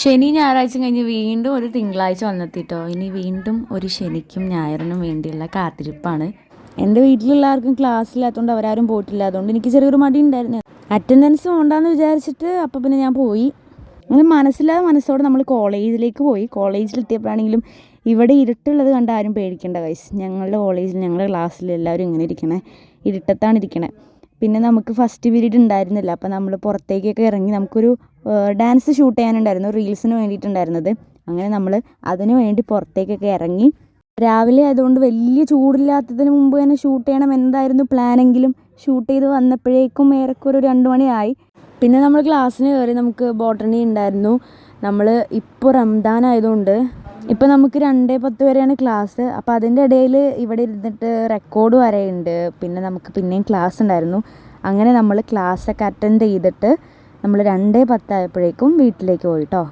ശനി ഞായറാഴ്ച കഴിഞ്ഞ് വീണ്ടും ഒരു തിങ്കളാഴ്ച വന്നെത്തിട്ടോ. ഇനി വീണ്ടും ഒരു ശനിക്കും ഞായറിനും വേണ്ടിയുള്ള കാത്തിരിപ്പാണ്. എന്റെ വീട്ടിലുള്ളവർക്കും ക്ലാസ് ഇല്ലാത്തതുകൊണ്ട് അവരാരും പോയിട്ടില്ല. അതുകൊണ്ട് എനിക്ക് ചെറിയൊരു മടി ഉണ്ടായിരുന്നു. അറ്റൻഡൻസ് ഉണ്ടാന്ന് വിചാരിച്ചിട്ട് അപ്പോൾ പിന്നെ ഞാൻ പോയി. അങ്ങനെ മനസ്സില്ലാതെ മനസ്സോടെ നമ്മൾ കോളേജിലേക്ക് പോയി. കോളേജിലെത്തിയപ്പോഴാണെങ്കിലും ഇവിടെ ഇരുട്ടുള്ളത് കണ്ട് ആരും പേടിക്കേണ്ട വയസ്സ് ഞങ്ങളുടെ കോളേജിൽ ഞങ്ങളുടെ ക്ലാസ്സിൽ എല്ലാവരും ഇങ്ങനെ ഇരിക്കണേ. ഇരുട്ടത്താണ് ഇരിക്കണേ പിന്നെ നമുക്ക് ഫസ്റ്റ് പീരീഡ് ഉണ്ടായിരുന്നില്ല. അപ്പോൾ നമ്മൾ പുറത്തേക്കൊക്കെ ഇറങ്ങി നമുക്കൊരു ഡാൻസ് ഷൂട്ട് ചെയ്യാനുണ്ടായിരുന്നു. റീൽസിന് വേണ്ടിയിട്ടുണ്ടായിരുന്നത്. അങ്ങനെ നമ്മൾ അതിനു വേണ്ടി പുറത്തേക്കൊക്കെ ഇറങ്ങി. രാവിലെ ആയതുകൊണ്ട് വലിയ ചൂടില്ലാത്തതിന് മുമ്പ് തന്നെ ഷൂട്ട് ചെയ്യണം എന്തായിരുന്നു പ്ലാനെങ്കിലും ഷൂട്ട് ചെയ്ത് വന്നപ്പോഴേക്കും ഏറെക്കുറെ ഒരു രണ്ട് മണിയായി. പിന്നെ നമ്മൾ ക്ലാസ്സിന് കയറി നമുക്ക് ബോട്ടണി ഉണ്ടായിരുന്നു. നമ്മൾ ഇപ്പോൾ റംദാൻ ആയതുകൊണ്ട് ഇപ്പോൾ നമുക്ക് രണ്ടേ പത്ത് വരെയാണ് ക്ലാസ് അപ്പോൾ അതിന്റെ ഇടയിൽ ഇവിടെ ഇരുന്നിട്ട് റെക്കോർഡ് വരെയുണ്ട്. പിന്നെ നമുക്ക് പിന്നെയും ക്ലാസ് ഉണ്ടായിരുന്നു. അങ്ങനെ നമ്മൾ ക്ലാസ്സൊക്കെ അറ്റൻഡ് ചെയ്തിട്ട് നമ്മൾ രണ്ടേ പത്തായപ്പോഴേക്കും വീട്ടിലേക്ക് പോയിട്ടോ